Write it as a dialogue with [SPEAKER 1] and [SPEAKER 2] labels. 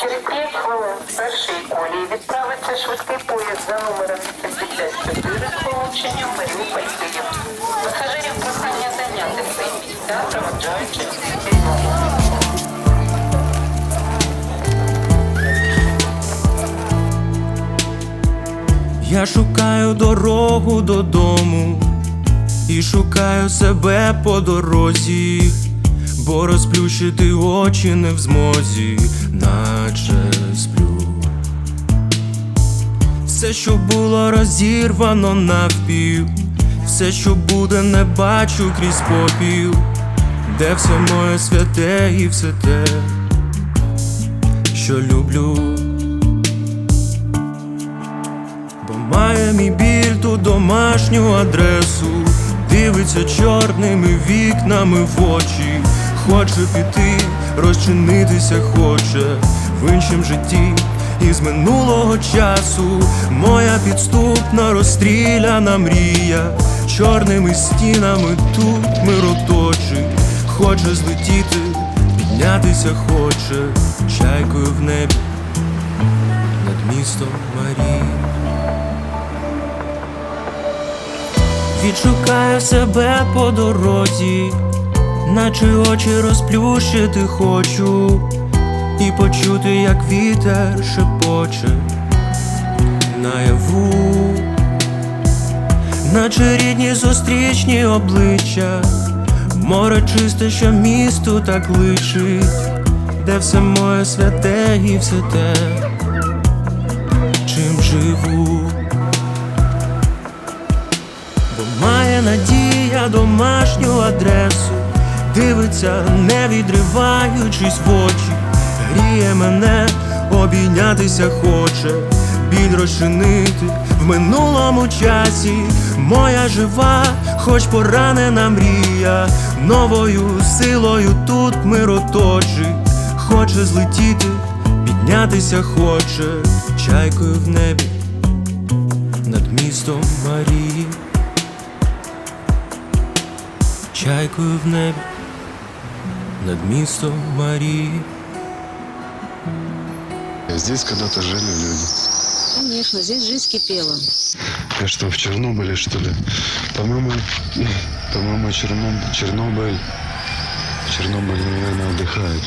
[SPEAKER 1] Через 5 хвилин з першої колії відправиться швидкий поїзд за номером 84 з полученням Маріуполь Київ. Пасажирів прохання зайняти свої місця, проводжаючи світло.
[SPEAKER 2] Я шукаю дорогу додому і шукаю себе по дорозі, бо розплющити очі не в змозі, наче сплю. Все, що було розірвано навпів, все, що буде, не бачу крізь попіл, де все моє святе і все те, що люблю. Бо має мій біль ту домашню адресу, дивиться чорними вікнами в очі, хоче піти, розчинитися хоче в іншім житті. Із минулого часу моя підступна розстріляна мрія, чорними стінами тут мироточить, хоче злетіти, піднятися хоче, чайкою в небі над містом Марії. Відшукаю себе по дорозі, наче очі розплющити хочу, і почути, як вітер шепоче наяву, наче рідні зустрічні обличчя, море чисте, що місту так лишить, де все моє святе і все те, чим живу. Бо має надія домашню адресу, дивиться, не відриваючись в очі, гріє мене, обійнятися хоче, біль розчинити в минулому часі. Моя жива, хоч поранена мрія, новою силою тут мироточить, хоче злетіти, піднятися хоче, чайкою в небі над містом Марії. Чайкою в небі над містом Марії.
[SPEAKER 3] Здесь когда-то жили люди.
[SPEAKER 4] Конечно, здесь жизнь кипела.
[SPEAKER 3] Я что, в Чернобыле, что ли? По-моему, по-моему, Чернобыль, Чернобыль, Чернобыль, наверное, отдыхает.